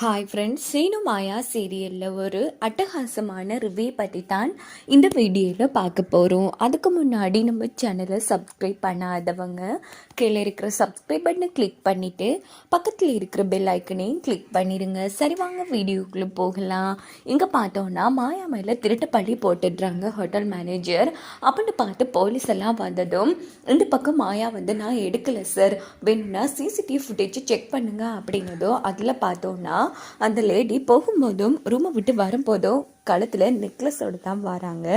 Hi friends Seenu மாயா சீரியலில் ஒரு அட்டகாசமான ரிவ்யூ பற்றி தான் இந்த வீடியோவில் பார்க்க போகிறோம் அதுக்கு முன்னாடி நம்ம சேனலை சப்ஸ்கிரைப் பண்ணாதவங்க கீழே இருக்கிற சப்ஸ்கிரைப் பட்டனை கிளிக் பண்ணிவிட்டு பக்கத்தில் இருக்கிற பெல் ஐக்கனையும் கிளிக் பண்ணிடுங்க சரி வாங்க வீடியோக்குள்ளே போகலாம். இங்கே பார்த்தோன்னா மாயா மேலே திருட்டு பள்ளி போட்டுடுறாங்க ஹோட்டல் மேனேஜர் அப்படின்னு பார்த்து போலீஸ் எல்லாம் வந்ததும் இந்த பக்கம் மாயா வந்து நான் எடுக்கலை சார் வேணும்னா சிசிடிவி ஃபுட்டேஜ் செக் பண்ணுங்க. அப்படின்னதோ அதில் பார்த்தோன்னா அந்த லேடி போகும்போதும் ரூமை விட்டு வரும்போதும் கழுத்தில் நெக்லஸோடு தான் வராங்க.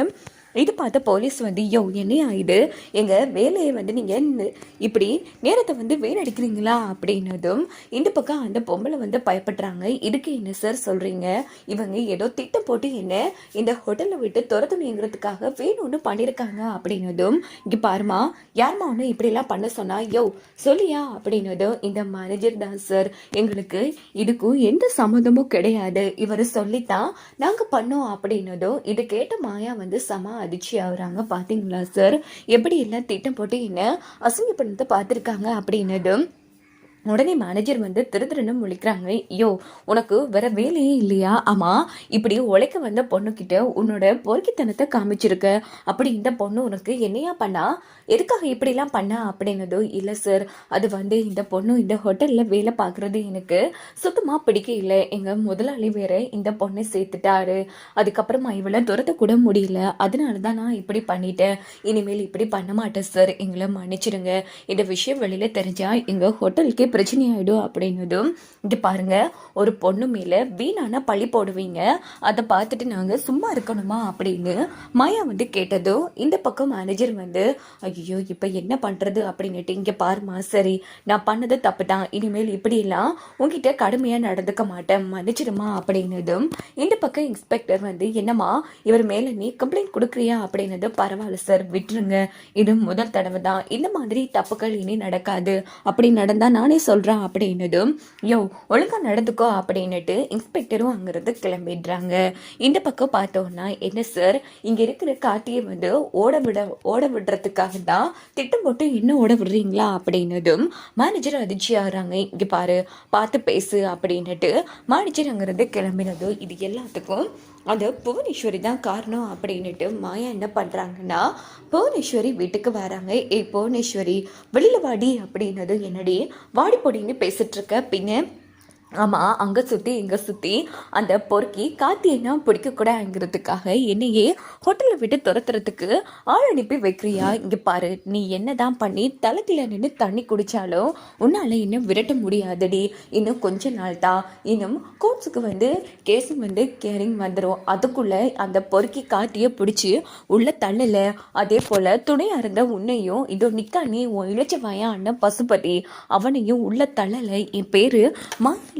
இது பார்த்த போலீஸ் வந்து யோ என்ன ஆயிடு எங்கள் வேலையை வந்து நீங்கள் இப்படி நேரத்தை வந்து வேணடிக்கிறீங்களா? அப்படின்னதும் இந்த பக்கம் அந்த பொம்பளை வந்து பயப்படுறாங்க. இதுக்கு என்ன சார் சொல்கிறீங்க இவங்க ஏதோ திட்டம் போட்டு என்ன இந்த ஹோட்டலை விட்டு துரத்தணுங்கிறதுக்காக வேணும்னு பண்ணியிருக்காங்க. அப்படின்னதும் இங்கே பாருமா யாருமா ஒன்று இப்படிலாம் பண்ண சொன்னா? யோ சொல்லியா? அப்படின்னதும் இந்த மேனேஜர் தான் சார் எங்களுக்கு இதுக்கும் எந்த சம்மந்தமும் கிடையாது. இவர் சொல்லித்தான் நாங்கள் பண்ணோம். அப்படின்னதும் இது கேட்ட மாயா வந்து சமா அதிர்ச்சி ஆகுறாங்க பார்த்தீங்களா சார் எப்படி எல்லாம் திட்டம் போட்டு என்ன அசிங்கப்படுத்த பார்த்துருக்காங்க அப்படின்னதும் உடனே மேனேஜர் வந்து திரு திருன்னு முழிக்கிறாங்க. ஐயோ உனக்கு வேற வேலையே இல்லையா? ஆமாம் இப்படி உழைக்க வந்த பொண்ணுக்கிட்ட உன்னோட பொறுக்கித்தனத்தை காமிச்சிருக்க. அப்படி இந்த பொண்ணு உனக்கு என்னையா பண்ணா? எதுக்காக இப்படிலாம் பண்ணா அப்படின்னதோ இல்லை சார் அது வந்து இந்த பொண்ணு இந்த ஹோட்டலில் வேலை பார்க்குறது எனக்கு சுத்தமாக பிடிக்க இல்லை எங்கள் முதலாளி வேற இந்த பொண்ணை சேர்த்துட்டாரு. அதுக்கப்புறமா இவளை துரத்த கூட முடியல. அதனால தான் நான் இப்படி பண்ணிட்டேன். இனிமேல் இப்படி பண்ண மாட்டேன் சார் எங்களை மன்னிச்சிடுங்க இந்த விஷயம் வெளியில் தெரிஞ்சால் எங்கள் ஹோட்டலுக்கே பிரச்சனை ஆகிடும் அப்படின்னதும் இது பாருங்க ஒரு பொண்ணு மேலே வீணான பழி போடுவீங்க. அதை பார்த்துட்டு நாங்கள் சும்மா இருக்கணுமா அப்படின்னு மாயா வந்து கேட்டதும் இந்த பக்கம் மேனேஜர் வந்து ஐயோ இப்போ என்ன பண்ணுறது அப்படின்னுட்டு இங்கே பாருமா சரி நான் பண்ணது தப்பு தான் இனிமேல் இப்படியெல்லாம் உங்ககிட்ட கடுமையாக நடந்துக்க மாட்டேன். மன்னிச்சிடுமா? அப்படின்னதும் இந்த பக்கம் இன்ஸ்பெக்டர் வந்து என்னம்மா இவர் மேலே நீ கம்ப்ளைண்ட் கொடுக்குறியா? அப்படின்னது பரவாயில்ல சார் விட்டுருங்க. இது முதல் தடவை தான் இந்த மாதிரி தப்புகள் இனி நடக்காது. அப்படி நடந்தா நானே சொல்கிறான் அப்படின்னதும் யோ ஒழுங்கா நடந்துக்கோ அப்படின்னுட்டு இன்ஸ்பெக்டரும் அங்கேருந்து கிளம்பிடுறாங்க. இந்த பக்கம் பார்த்தோன்னா என்ன சார் இங்கே இருக்கிற காட்டியை வந்து ஓட விட ஓட விடுறதுக்காக தான் திட்டம் போட்டு என்ன ஓட விடுறீங்களா அப்படின்னதும் மேனேஜர் அதிர்ச்சி ஆகிறாங்க. இங்கே பாரு பார்த்து பேசு அப்படின்னுட்டு மேனேஜர் அங்கேருந்து கிளம்பினதும் இது எல்லாத்துக்கும் அது புவனேஸ்வரி தான் காரணம் அப்படின்னுட்டு மாயா என்ன பண்ணுறாங்கன்னா புவனேஸ்வரி வீட்டுக்கு வராங்க. ஏ புவனேஸ்வரி வெளியில் வாடி அப்படின்னதும் என்னடி வாடி பொடின்னு பேசிட்டு இருக்க. பின்ன ஆமாம் அங்கே சுற்றி இங்கே சுற்றி அந்த பொறுக்கி காத்தியனா என்ன பிடிக்கக்கூடாதுங்கிறதுக்காக என்னையே ஹோட்டலை விட்டு துரத்துறதுக்கு ஆள் அனுப்பி வைக்கிறியா? இங்கே பாரு நீ என்ன தான் பண்ணி தளத்தில் நின்று தண்ணி குடித்தாலும் உன்னால் இன்னும் விரட்ட முடியாதடி. இன்னும் கொஞ்ச நாள் தான். இன்னும் கோட்ஸுக்கு வந்து கேஸும் வந்து கேரிங் வந்துடும் அதுக்குள்ளே அந்த பொறுக்கி காத்தியை பிடிச்சி உள்ளே தள்ளல. அதே போல் துணையாக இருந்த உன்னையும் இதோ நிக்கா நீ உன் இளைச்ச வயான்னு பசுபதி அவனையும் உள்ளே தள்ளலை. என் பேர்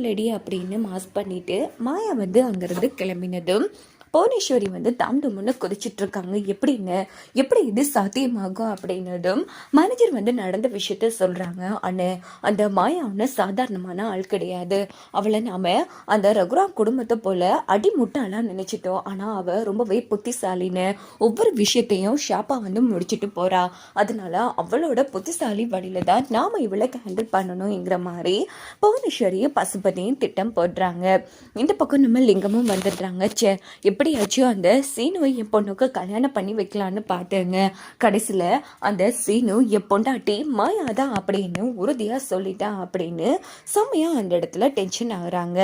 மாயாலடி அப்படின்னு மாஸ் பண்ணிட்டு மாயா வந்து அங்கேருந்து கிளம்பினதும் புவனேஸ்வரி வந்து தாம் தும்னு கொதிச்சிட்டு இருக்காங்க எப்படின்னு? எப்படி இது சாத்தியமாகும் அப்படின்னதும் மேனேஜர் வந்து நடந்த விஷயத்த சொல்றாங்க. அண்ணே அந்த மாயா ஒன்று சாதாரணமான ஆள் கிடையாது. அவளை நாம அந்த ரகுராம் குடும்பத்தை போல அடி முட்டாலாம் நினைச்சிட்டோம். ஆனா அவ ரொம்பவே புத்திசாலின்னு ஒவ்வொரு விஷயத்தையும் ஷாப்பா வந்து முடிச்சிட்டு போறா. அதனால அவளோட புத்திசாலி வழியில தான் நாம இவளை ஹேண்டில் பண்ணணுங்கிற மாதிரி புவனேஸ்வரி பசுபதியும் திட்டம் போடுறாங்க. இந்த பக்கம் நம்ம லிங்கமும் வந்துடுறாங்க. சே எப்படியாச்சும் அந்த சீனுவை என் பொண்ணுக்கு கல்யாணம் பண்ணி வைக்கலான்னு பார்த்தேங்க. கடைசியில் அந்த சீனு என் பொண்டாட்டி மாயா தான் அப்படின்னு உறுதியாக சொல்லிட்டான் அப்படின்னு செம்மையாக அந்த இடத்துல டென்ஷன் ஆகுறாங்க.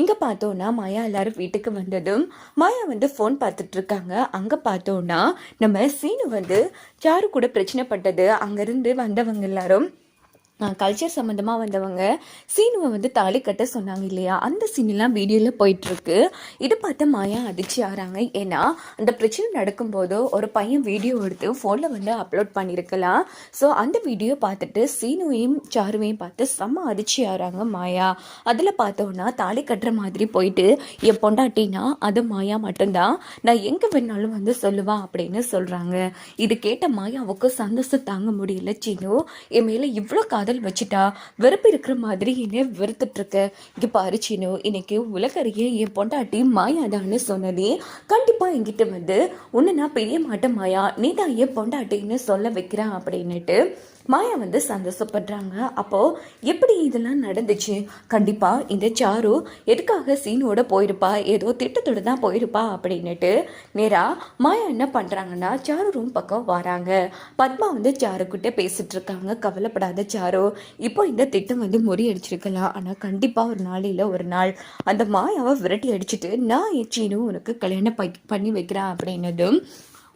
இங்கே பார்த்தோன்னா மாயா எல்லாரும் வீட்டுக்கு வந்ததும் மாயா வந்து ஃபோன் பார்த்துட்டு இருக்காங்க அங்கே பார்த்தோன்னா நம்ம சீனு வந்து யாரு கூட பிரச்சனைப்பட்டது அங்கேருந்து வந்தவங்க எல்லாரும் கல்ச்சர் சம்மந்தமாக வந்தவங்க சீனுவை வந்து தாலி கட்ட சொன்னாங்க இல்லையா? அந்த சீனெலாம் வீடியோவில் போயிட்டுருக்கு. இது பார்த்து மாயா அதிர்ச்சி ஆகிறாங்க ஏன்னா அந்த பிரச்சனை நடக்கும்போது ஒரு பையன் வீடியோ எடுத்து ஃபோனில் வந்து அப்லோட் பண்ணியிருக்கலாம் ஸோ அந்த வீடியோ பார்த்துட்டு சீனுவையும் சாருவையும் பார்த்து செம்ம அதிர்ச்சி ஆகிறாங்க மாயா. அதில் பார்த்தோன்னா தாலி கட்டுற மாதிரி போயிட்டு என் பொண்டாட்டினா அது மாயா மட்டும்தான். நான் எங்கே வேணாலும் வந்து சொல்லுவான் அப்படின்னு சொல்கிறாங்க இது கேட்ட மாயாவுக்கு சந்தோஷம் தாங்க முடியல சீனு என் மேலே இவ்வளோ காதல் வச்சுட்டா வெறுப்பு இருக்கிற மாதிரி என்ன வெறுத்துட்டு இருக்க இங்க பாரு சீனு இன்னைக்கு உலகறிய என் பொண்டாட்டி மாயாதான்னு சொன்னதே கண்டிப்பா என்கிட்ட வந்து உன்னை நான் பெரிய மாட்டேன் மாயா நீ தான் என் பொண்டாட்டின்னு சொல்ல வைக்கிறேன் அப்படின்னுட்டு மாயா வந்து சந்தோஷப்படுறாங்க. அப்போ எப்படி இதெல்லாம் நடந்துச்சு? கண்டிப்பா இந்த சாரு எதுக்காக சீனோட போயிருப்பா? ஏதோ திட்டத்தோட தான் போயிருப்பா அப்படின்னுட்டு நேரா மாயா என்ன பண்றாங்கன்னா சாரு ரூம் பக்கம் வராங்க. பத்மா வந்து சாரு கிட்ட பேசிட்டு இருக்காங்க. கவலைப்படாத சாரு. இப்போ இந்த திட்டம் வந்து முறியடிச்சிருக்கலாம். ஆனா கண்டிப்பா ஒரு நாளையில் ஒரு நாள். அந்த மாயாவை விரட்டி அடிச்சுட்டு நான் என் உனக்கு கல்யாணம் பண்ணி வைக்கிறேன் அப்படின்னதும்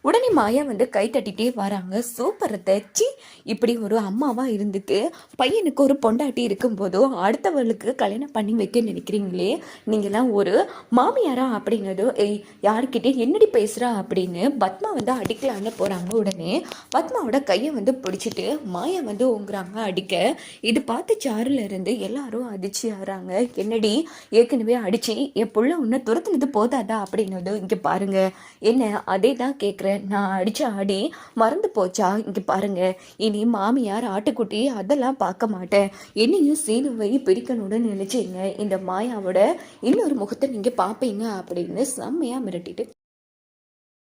உடனே மாயா வந்து கை தட்டிகிட்டே வராங்க. சூப்பர் தச்சு இப்படி ஒரு அம்மாவாக இருந்துட்டு பையனுக்கு ஒரு பொண்டாட்டி இருக்கும்போதோ அடுத்தவளுக்கு கல்யாணம் பண்ணி வைக்க நினைக்கிறீங்களே? நீங்களாம் ஒரு மாமியாரா அப்படின்னதோ ஏய் யாருக்கிட்டே என்னடி பேசுகிறா அப்படின்னு பத்மா வந்து அடிக்கலான்னு போகிறாங்க உடனே. பத்மாவோட கையை வந்து பிடிச்சிட்டு மாயா வந்து ஓங்குறாங்க அடிக்க. இது பார்த்து சாருலேருந்து எல்லாரும் அதிர்ச்சி ஆகிறாங்க. என்னடி ஏற்கனவே அடிச்சு என் புள்ள உன்னை துரத்துனது போதாதா? அப்படின்னதும் இங்கே பாருங்க. என்ன அதே தான் கேட்குறேன் நான் அடித்த அடி மறந்து போச்சா? இங்கே பாருங்க. இனி மாமியார் ஆட்டுக்குட்டி அதெல்லாம் பார்க்க மாட்டேன். என்னையும் சீனுவை பிரிக்கணும்னு நினச்சிங்க இந்த மாயாவோட இன்னொரு முகத்தை நீங்கள் பார்ப்பீங்க அப்படின்னு செம்மையாக மிரட்டிட்டு